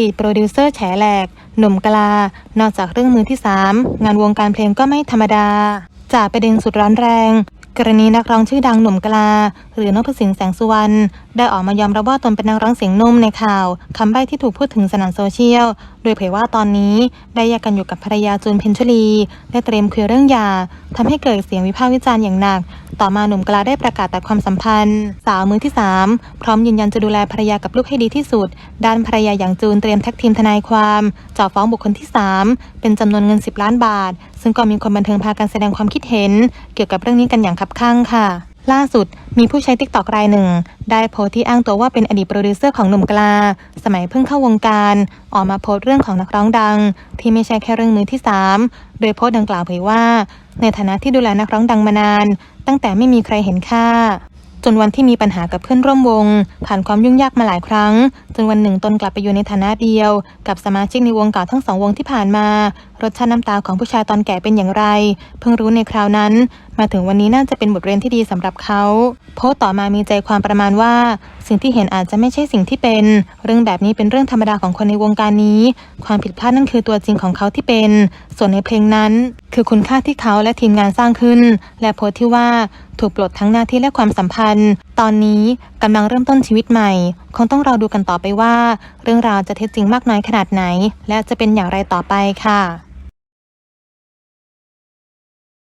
ดีตโปรดิวเซอร์แฉแหลก หนุ่มกลา นอกจากเรื่องมือที่ 3 งานวงการเพลงก็ไม่ธรรมดา จากประเด็นสุดร้อนแรง กรณีนักร้องชื่อดังหนุ่มกลา หรือนพสินแสงสุวรรณได้ออกมายอมรับว่าตนเป็นนักร้องเสียงนุ่มในข่าวคำใบ้ที่ถูกพูดถึงสนั่นโซเชียล โดยเผยว่าตอนนี้ได้แยกกันอยู่กับภรรยาจูนเพ็ญชลีและเตรียมเคลียเรื่องยาทำให้เกิดเสียงวิพากษ์วิจารณ์อย่างหนัก ต่อมาหนุ่มกลาได้ประกาศตัดความสัมพันธ์ สาวมือที่ 3 พร้อมยืนยันจะดูแลภรรยากับลูกให้ดีที่สุด ด้านภรรยาอย่างจูนเตรียมแท็กทีมทนายความจ่อฟ้องบุคคลที่ 3 เป็นจำนวนเงิน 10 ล้านบาท ซึ่งก็มีคนบันเทิงพากันแสดงความคิดเห็น เกี่ยวกับเรื่องนี้กันอย่างคับข้างค่ะ ล่าสุดมีผู้ใช้ติ๊กตอกรายหนึ่ง ได้โพสที่อ้างตัวว่าเป็นอดีตโปรดิวเซอร์ของหนุ่มกลา สมัยเพิ่งเข้าวงการ ออกมาโพสเรื่องของนักร้องดัง ที่ไม่ใช่แค่เรื่องมือที่ 3 โดยโพสดังกล่าวเผยว่า ในฐานะที่ดูแลนักร้องดังมานาน ตั้งแต่ไม่มีใครเห็นค่า จนวันที่มีปัญหากับเพื่อนร่วมวง ผ่านความยุ่งยากมาหลายครั้ง จนวันหนึ่งตนกลับไปอยู่ในฐานะเดียว กับสมาชิกในวงเก่าทั้งสองวงที่ผ่านมา รสชาติน้ำตาของผู้ชายตอนแก่เป็นอย่างไร เพิ่งรู้ในคราวนั้น มาถึงวันนี้น่าจะเป็นบทเรียนที่ดีสำหรับเขาโพสต์ต่อมามีใจความประมาณว่า สิ่งที่เห็นอาจจะไม่ใช่สิ่งที่เป็น เรื่องแบบนี้เป็นเรื่องธรรมดาของคนในวงการนี้ ความผิดพลาดนั่นคือตัวจริงของเขาที่เป็น ส่วนในเพลงนั้น คือคุณค่าที่เขาและทีมงานสร้างขึ้น และโพสที่ว่าถูกปลดทั้งหน้าที่และความสัมพันธ์ ตอนนี้กำลังเริ่มต้นชีวิตใหม่ คงต้องรอดูกันต่อไปว่า เรื่องราวจะเท็จจริงมากน้อยขนาดไหน และจะเป็นอย่างไรต่อไปค่ะ